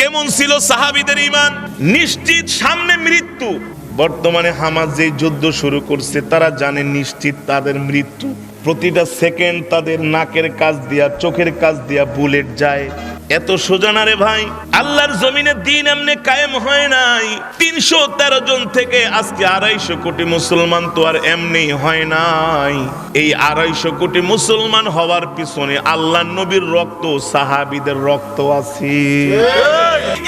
কেমন ছিল সাহাবিদের ইমান নিশ্চিত সামনে মৃত্যু। বর্তমানে হামাজ যে যুদ্ধ শুরু করছে, তারা জানে নিশ্চিত তাদের মৃত্যু। প্রতিটা সেকেন্ড তাদের নাকের কাজ দিয়া, চোখের কাজ দিয়া বুলেট যায়। এত সোজা না রে ভাই? আল্লাহর জমিনে দিন এমনি কায়েম হয় নাই। তিনশো তেরো জন থেকে আজকে আড়াইশো কোটি মুসলমান তো আর এমনি হয় নাই। এই আড়াইশো কোটি মুসলমান হওয়ার পিছনে আল্লাহ নবীর রক্ত, সাহাবিদের রক্ত আছে।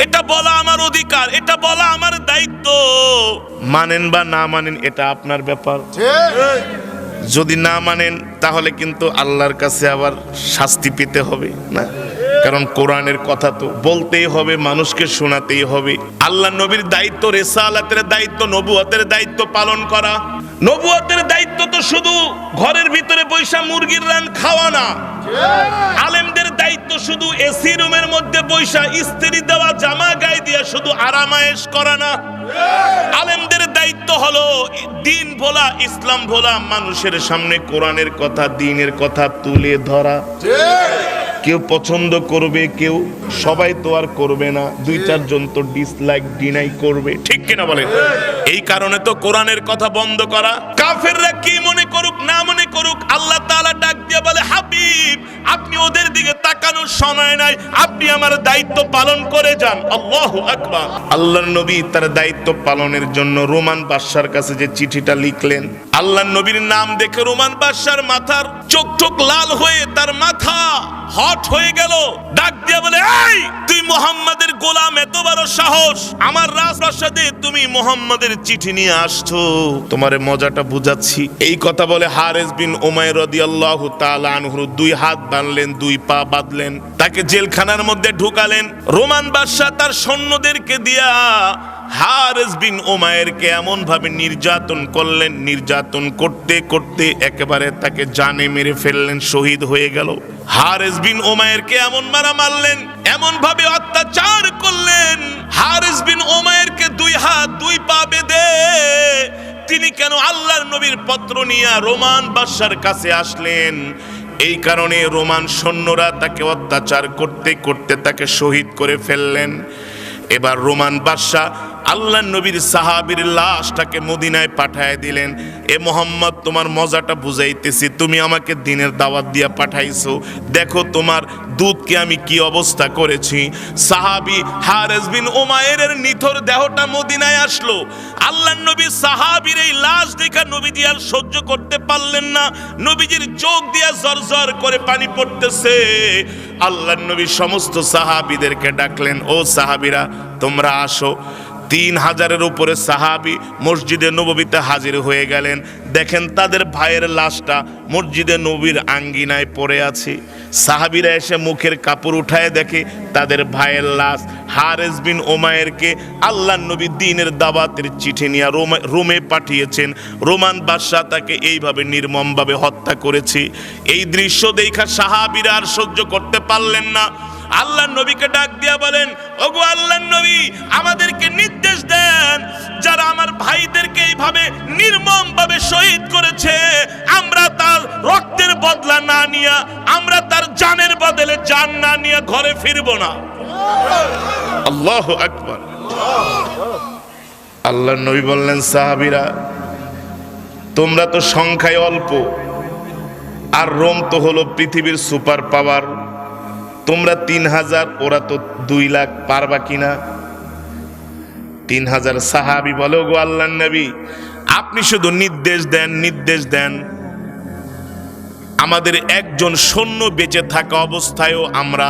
এটা বলা আমার অধিকার, এটা বলা আমার দায়িত্ব। মানেন বা না মানেন, এটা আপনার ব্যাপার। যদি না মানেন, তাহলে কিন্তু আল্লাহর কাছে আবার শাস্তি পেতে হবে, না? কারণ কোরআনের কথা তো বলতেই হবে, মানুষকে শোনাতেই হবে। আল্লাহ নবীর দায়িত্ব রেসালাতের দায়িত্ব, নবুয়তের দায়িত্ব পালন করা। নবুয়তের দায়িত্ব তো শুধু ঘরের ভিতরে বৈশা মুরগির রান খাওয়া না। আলেমদের দায়িত্ব শুধু এসি রুমের মধ্যে বৈশা ইস্ত্রি দেওয়া, জামা গায়ে দিয়ে শুধু আরামায়েশ করা না। আলেমদের দায়িত্ব হলো দিন ভোলা, ইসলাম ভোলা, মানুষের সামনে কোরআনের কথা, দিনের কথা তুলে ধরা। কেউ পছন্দ করবে কেউ সবাই তো আর করবে না। দুই চারজন তো ডিসলাইক ডিনাই করবে। ঠিক কিনা বলে এই কারণে তো কোরআনের কথা বন্ধ করা কাফেররা কি মনে করুক, না মনে করুক, আল্লাহ ডাক দিয়ে বলে, হাবিব, আপনি ওদের দিকে তাকানোর সময় নাই। আপনি আমার দায়িত্ব পালন করে যান। আকবার। নবী তার দায়িত্ব পালনের জন্য রোমান বাদশার কাছে যে চিঠিটা লিখলেন নবীর নাম দেখে রোমান বাদশার মাথার চোখ চোখ লাল হয়ে তার মাথা হট হয়ে গেল। ডাক দিয়ে বলে, এই, তুই মোহাম্মদের গোলাম, এত বড় সাহস। আমার রাজপ্রাসাদে তুমি মোহাম্মদের চিঠি নিয়ে আসছো। তোমারে মজাটা বুঝাচ্ছি। এই কথা বলে হারেস বিন ওমায় রাদিয়াল্লাহু তাআলা আনহু দুই হাত বাঁধলেন, দুই পা বাঁধলেন। তাকে জেলখানার মধ্যে ঢুকালেন। রোমান বাদশাহ তার সৈন্যদেরকে দিয়া হারেস বিন ওমায়েরকে এমন ভাবে নির্যাতন করলেন, নির্যাতন করতে করতে একেবারে তাকে জানে মেরে ফেললেন, শহীদ হয়ে গেল। হারেস বিন ওমায়েরকে এমন মারা মারলেন এমন ভাবে অত্যাচার করলেন। হারেস বিন ওমায়েরকে দুই হাত, দুই পা বেঁধে তিনি কেন আল্লাহর নবীর পত্র নিয়ে রোমান বাদশার কাছে আসলেন? এই কারণে রোমান সৈন্যরা তাকে অত্যাচার করতে করতে তাকে শহীদ করে ফেললেন। এবার রোমান বাদশাহ আল্লাহ নবীর সাহাবীর লাশটাকে মদিনায় পাঠায় দিলেন। এ মোহাম্মদ, তোমার মজাটা বুঝাইতেছি, তুমি আমাকে দিনের দাওয়াত দিয়া পাঠাইছো। দেখো তোমার দুধকে আমি কি অবস্থা করেছি। সাহাবি হারেস বিন ওমায়ের নিথর দেহটা মদিনায় আসলো। আল্লাহ নবী সাহাবীর এই লাশ দেখা নবীজি আর সহ্য করতে পারলেন না। নবীজির চোখ দিয়া জর্জর করে পানি পড়তেছে। আল্লাহ নবী সমস্ত সাহাবীদেরকে ডাকলেন, ও সাহাবীরা, তোমরা আসো। তিন হাজারের উপরে সাহাবি মসজিদে নবীতে হাজির হয়ে গেলেন। দেখেন তাদের ভাইয়ের লাশটা মসজিদে নবীর আঙ্গিনায় পড়ে আছে। সাহাবিরা এসে মুখের কাপড় উঠায় দেখে তাদের ভাইয়ের লাশ। হারেস বিন ওমায়েরকে আল্লাহ নবী দিনের দাবাতের চিঠি নিয়ে রোমে রোমে পাঠিয়েছেন। রোমান বাদশাহ তাকে এইভাবে নির্মমভাবে হত্যা করেছে। এই দৃশ্য দেখা সাহাবিরা আর সহ্য করতে পারলেন না। আল্লাহ নবীকে ডাক দিয়া বলেন, ওগো আল্লাহ নবী, আমাদেরকে নির্দেশ দেন, যারা আমার ভাইদেরকে এইভাবে নির্মম ভাবে শহীদ করেছে, আমরা তার রক্তের বদলা না নিয়া, আমরা তার জানের বদলে জান না নিয়ে ঘরে ফিরবো না। আল্লাহ আকবার। আল্লাহ নবী বললেন, সাহাবিরা, তোমরা তো সংখ্যায় অল্প, আর রোম তো হলো পৃথিবীর সুপার পাওয়ার তোমরা তিন হাজার, ওরা তো দুই লাখ পারবা কিনা তিন হাজার সাহাবি বলো গো আল্লাহ নবী, আপনি শুধু নির্দেশ দেন নির্দেশ দেন। আমাদের একজন সৈন্য বেঁচে থাকা অবস্থায়ও আমরা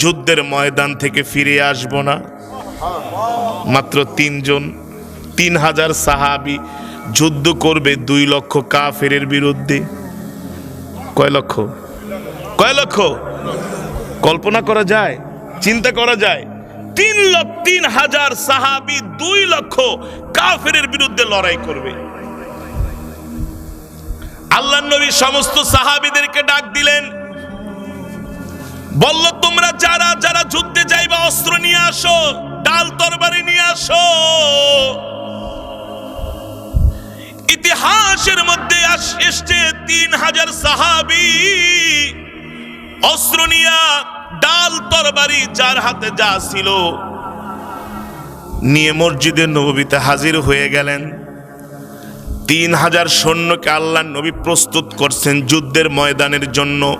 যুদ্ধের ময়দান থেকে ফিরে আসব না। মাত্র তিনজন, তিন হাজার সাহাবি যুদ্ধ করবে দুই লক্ষ কাফেরের বিরুদ্ধে। কয় লক্ষ? কয় লক্ষ? কল্পনা করা যায়, চিন্তা করা যায়, তিন লক্ষ তিন হাজার সাহাবি দুই লক্ষ কাফেরের বিরুদ্ধে লড়াই করবে। আল্লাহ নবী সমস্ত সাহাবিদেরকে ডাক দিলেন, বলল, তোমরা যারা যারা যুদ্ধে যাইবা, অস্ত্র নিয়ে আসো, ডাল তরবারি নিয়ে আসো। ইতিহাসের মধ্যে এসছে তিন হাজার সাহাবি, অস্ত্র নিয়া ডাল তরবারি যার হাতে যা ছিল। নিয়ে মসজিদের নবীতে হাজির হয়ে গেলেন। তিন হাজার সৈন্যকে আল্লাহ নবী প্রস্তুত করছেন যুদ্ধের ময়দানের জন্য।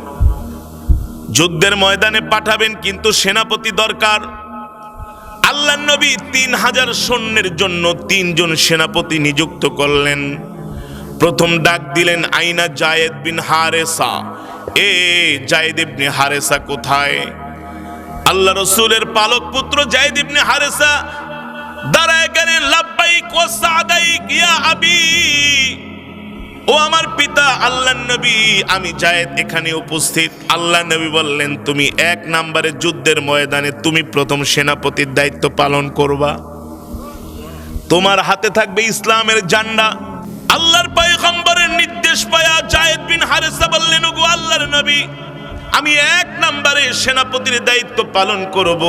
যুদ্ধের ময়দানে পাঠাবেন কিন্তু সেনাপতি দরকার। আল্লাহ নবী তিন হাজার সৈন্যের জন্য তিনজন সেনাপতি নিযুক্ত করলেন। প্রথম ডাক দিলেন আইনা জায়েদ বিন হারেসা। এ জায়েদ ইবনে হারেসা কোথায়? আল্লাহ রসুলের পালক পুত্র জায়েদ ইবনে হারেসা দাঁড়ায় গেলেন, লাব্বাইক ও সাদাইক, ইয়া আবি। ও আমার পিতা আল্লাহ নবী। আমি জায়েদ এখানে উপস্থিত। আল্লাহ নবী বললেন, তুমি এক নম্বরে যুদ্ধের ময়দানে তুমি প্রথম সেনাপতির দায়িত্ব পালন করবা। তোমার হাতে থাকবে ইসলামের জান্ডা আল্লাহর পয়গম্বরের নির্দেশ পায়া জায়েদ বিন হারেসা বললেন, ওগো আল্লাহর নবী, আমি এক নম্বরে সেনাপতির দায়িত্ব পালন করব।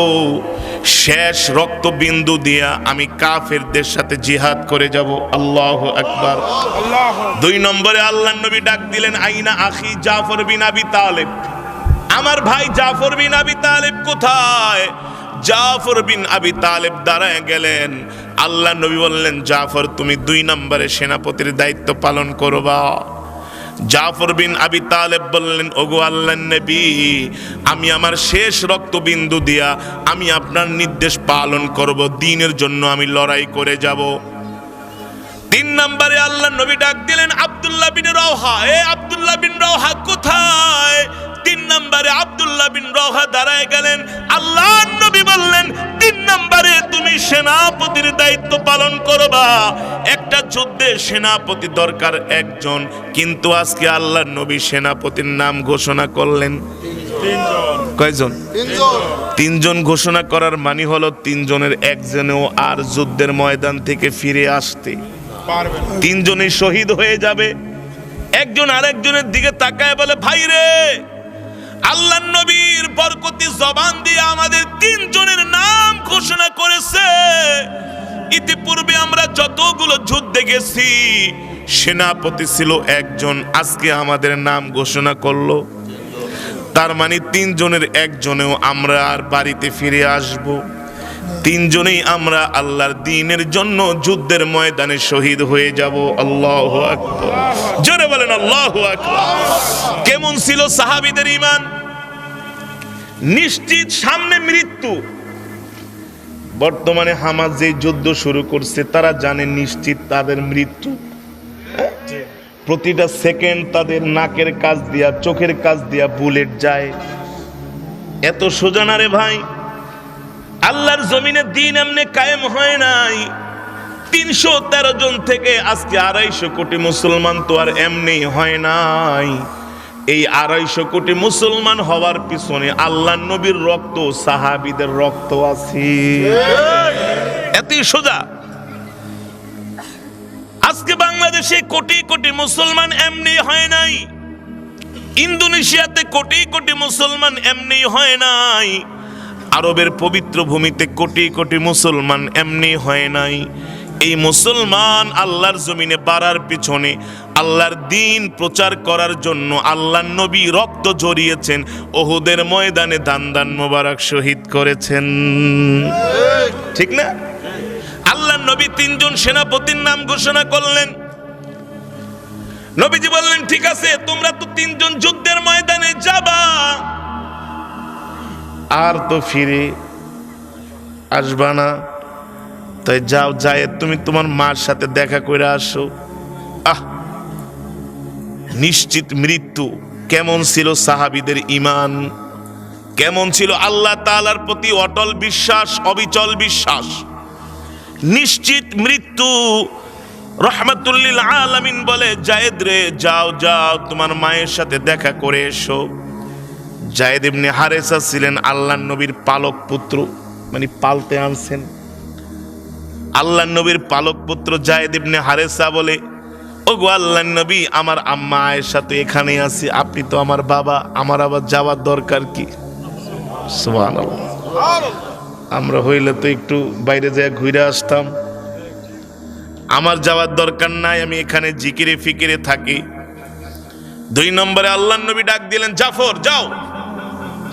শেষ রক্তবিন্দু দিয়া আমি কাফেরদের সাথে জিহাদ করে যাব। আল্লাহ আকবার। দুই নম্বরে আল্লাহ নবী ডাক দিলেন, আইনা আখি জাফর বিন আবি তালেব। আমার ভাই জাফর বিন আবি তালেব কোথায়? জাফর বিন আবি তালেব দাঁড়ায় গেলেন। আল্লাহ নবী বললেন, জাফর, তুমি দুই নম্বরে সেনাপতির দায়িত্ব পালন করবা। জাফর বিন আবি তালেব বললেন, ওগো আল্লাহ নবী, আমি আমার শেষ রক্তবিন্দু দিয়া আমি আপনার নির্দেশ পালন করব। দিনের জন্য আমি লড়াই করে যাব। তিন নম্বরে আল্লাহ নবী ডাক দিলেন, আব্দুল্লাহ বিন রওহা, এ আব্দুল্লাহ বিন রওহা কোথায়? নম্বরে আব্দুল্লাহ বিন রওহা দাঁড়ায় গেলেন। আল্লাহ নবী বললেন তিন নম্বরে তুমি সেনাপতির দায়িত্ব পালন করবা। একটা যুদ্ধে সেনাপতি দরকার একজন কিন্তু আজকে আল্লাহ নবী সেনাপতির নাম ঘোষণা করলেন। কয়জন? তিনজন। ঘোষণা করার মানে হলো তিনজনের একজনেও আর যুদ্ধের ময়দান থেকে ফিরে আসতে। তিনজনই শহীদ হয়ে যাবে। একজন আরেকজনের দিকে তাকায় বলে ভাই রে আল্লাহ নবীর বরকতি জবান দিয়ে আমাদের তিনজনের নাম ঘোষণা করেছে। ইতিপূর্বে আমরা যতগুলো যুদ্ধে গেছি, সেনাপতি ছিল একজন, আজকে আমাদের নাম ঘোষণা করল। তার মানে তিনজনের একজনেও আমরা আর বাড়িতে ফিরে আসব। তিনজনেই আমরা আল্লাহর দিনের জন্য যুদ্ধের ময়দানে শহীদ হয়ে যাব। আল্লাহ জোরে বলেন, আল্লাহ কেমন ছিল সাহাবিদের ইমান নিশ্চিত সামনে মৃত্যু। বর্তমানে হামাজ যে যুদ্ধ শুরু করছে, তারা জানে নিশ্চিত তাদের মৃত্যু। প্রতিটা সেকেন্ড তাদের নাকের কাজ দিয়া, চোখের কাজ দিয়া বুলেট যায়। এত সোজা না রে ভাই? আল্লাহর জমিনে দিন এমনি কায়েম হয় নাই। তিনশো তেরো জন থেকে আজকে আড়াইশো কোটি মুসলমান তো আর এমনি হয় নাই। এই আড়াইশো কোটি মুসলমান হওয়ার পিছনে আল্লাহ নবীর রক্ত, সাহাবিদের রক্ত আছে। এতই সোজা। আজকে বাংলাদেশে কোটি কোটি মুসলমান এমনি হয় নাই। ইন্দোনেশিয়াতে কোটি কোটি মুসলমান এমনি হয় নাই। আরবের পবিত্র ভূমিতে কোটি কোটি মুসলমান এমনি হয় নাই। এই মুসলমান আল্লাহর জমিনে বাড়ার পিছনে আল্লাহর দিন প্রচার করার জন্য আল্লাহর নবী রক্ত জড়িয়েছেন ওহুদের ময়দানে দান দান মোবারক শহীদ করেছেন। ঠিক না? আল্লাহ নবী তিনজন সেনাপতির নাম ঘোষণা করলেন। নবীজি বললেন, ঠিক আছে, তোমরা তো তিনজন যুদ্ধের ময়দানে যাবা। আর তো ফিরে আসবা না। তাই যাও যায় তুমি তোমার মার সাথে দেখা করে আসো। আহ, নিশ্চিত মৃত্যু কেমন ছিল সাহাবিদের ইমান কেমন ছিল আল্লাহ তালার প্রতি অটল বিশ্বাস, অবিচল বিশ্বাস? নিশ্চিত মৃত্যু রহমাতুল্লিল আলামিন বলে, জায়েদ রে, যাও যাও, তোমার মায়ের সাথে দেখা করে এসো। জায়েদ ইবনে হারেসা ছিলেন আল্লাহ নবীর পালক পুত্র মানে পালতে আনছেন। আল্লাহ নবীর পালক পুত্র জায়েদ ইবনে হারেসা বলে ও গো আল্লাহ নবী, আমার আম্মা আয়েশা তো এখানে আছে, আপনি তো আমার বাবা, আমার আবার যাওয়ার দরকার কি? আমরা হইলে তো একটু বাইরে যেয়ে ঘুরে আসতাম। আমার যাওয়ার দরকার নাই, আমি এখানে জিকিরে ফিকিরে থাকি। দুই নম্বরে আল্লাহ নবী ডাক দিলেন, জাফর, যাও।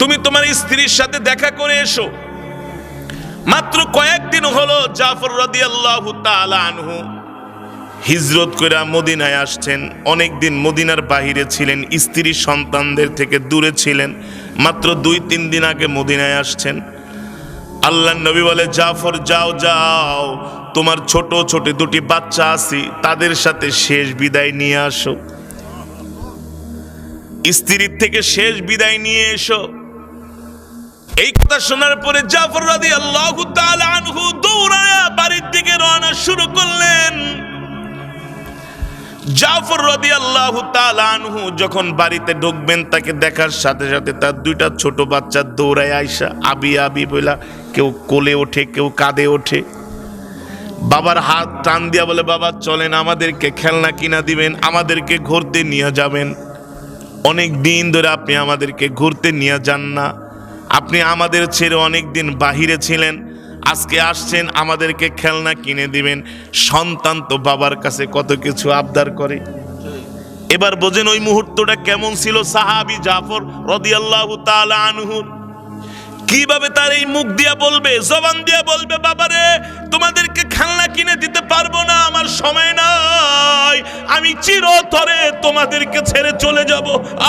তুমি তোমার স্ত্রীর সাথে দেখা করে এসো। মাত্র কয়েকদিন হলো জাফর রাদিয়াল্লাহু তাআলা আনহু হিজরত করে মদিনায় আসছেন। অনেক দিন মদিনার বাহিরে ছিলেন, স্ত্রী সন্তানদের থেকে দূরে ছিলেন। মাত্র দুই, তিন দিন আগে মদিনায় আসছেন। আল্লাহ নবী বলে, জাফর, যাও যাও, তোমার ছোট ছোট দুটি বাচ্চা আছি, তাদের সাথে শেষ বিদায় নিয়ে আসো। স্ত্রীর থেকে শেষ বিদায় নিয়ে এসো। এই কথা শোনার পরে জাফর রাদি আল্লাহ আনহু দৌড়ায়া বাড়ির দিকে রওনা শুরু করলেন। জাফর রাদি আল্লাহ আনহু যখন বাড়িতে ঢুকবেন, তাকে দেখার সাথে সাথে তার দুইটা ছোট বাচ্চা দৌড়ায় আইসা আবি আবি বইলা, কেউ কোলে ওঠে, কেউ কাঁধে ওঠে। বাবার হাত টান দিয়া বলে, বাবা, চলেন, আমাদেরকে খেলনা কিনা দিবেন, আমাদেরকে ঘুরতে নিয়ে যাবেন। অনেক দিন ধরে আপনি আমাদেরকে ঘুরতে নিয়ে যান না। আপনি আমাদের ছেড়ে অনেক দিন বাহিরে ছিলেন। আজকে আসছেন, আমাদেরকে খেলনা কিনে দিবেন। সন্তান তো বাবার কাছে কত কিছু আবদার করে। এবার বোঝেন ওই মুহূর্তটা কেমন ছিল সাহাবি জাফর রদিয়াল্লাহু আনহুর কীভাবে তার এই মুখ দিয়া বলবে, জবান দিয়া বলবে, বাবারে, তোমাদেরকে খেলনা কিনে দিতে পারব না, আমার সময় নাই। আমি চিরতরে তোমাদেরকে ছেড়ে চলে যাব।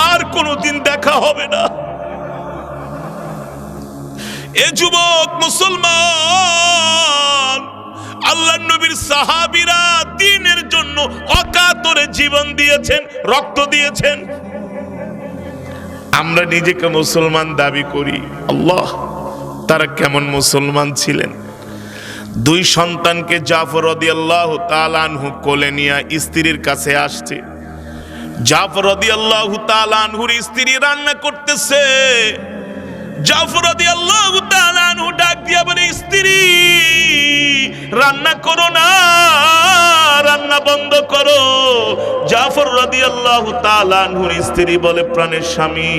আর কোনোদিন দেখা হবে না। এ যুবক মুসলমান আল্লাহ নবীর সাহাবিরা দিনের জন্য অকাতরে জীবন দিয়েছেন, রক্ত দিয়েছেন। আমরা নিজেকে মুসলমান দাবি করি। আল্লাহ, তারা কেমন মুসলমান ছিলেন? দুই সন্তানকে জাফর আল্লাহ তালানহু কোলে নিয়ে স্ত্রীর কাছে আসছে। জাফর আল্লাহ তালানহুর স্ত্রী রান্না করতেছে। জাফর আল্লাহ ডাক দিয়া বলে, স্ত্রী, রান্না করো না, রান্না বন্ধ করো। জাফর রাদি আল্লাহ তালানহুর স্ত্রী বলে, প্রাণের স্বামী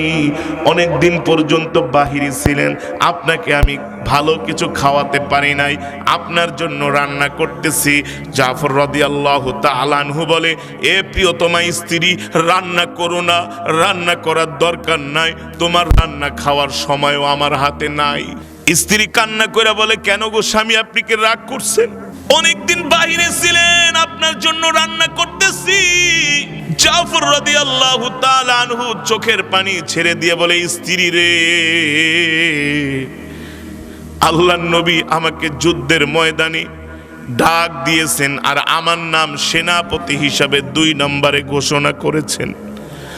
অনেক দিন পর্যন্ত বাহিরে ছিলেন, আপনাকে আমি ভালো কিছু খাওয়াতে পারি নাই, আপনার জন্য রান্না করতেছি। জাফর রদি আল্লাহ তালানহু বলে, এ প্রিয়তমা স্ত্রী, রান্না করো না, রান্না করার দরকার নাই, তোমার রান্না খাওয়ার সময়ও আমার হাতে নাই। স্ত্রী কান্না করে বলে, কেন গো স্বামী, আপনি রাগ করছেন? অনেকদিন বাহিরে ছিলেন, আপনার জন্য রান্না করতেছি। জাফর রাদি আল্লাহ আনহু চোখের পানি ছেড়ে দিয়ে বলে, স্ত্রী রে আল্লাহ নবী আমাকে যুদ্ধের ময়দানে ডাক দিয়েছেন আর আমার নাম সেনাপতি হিসাবে দুই নম্বরে ঘোষণা করেছেন।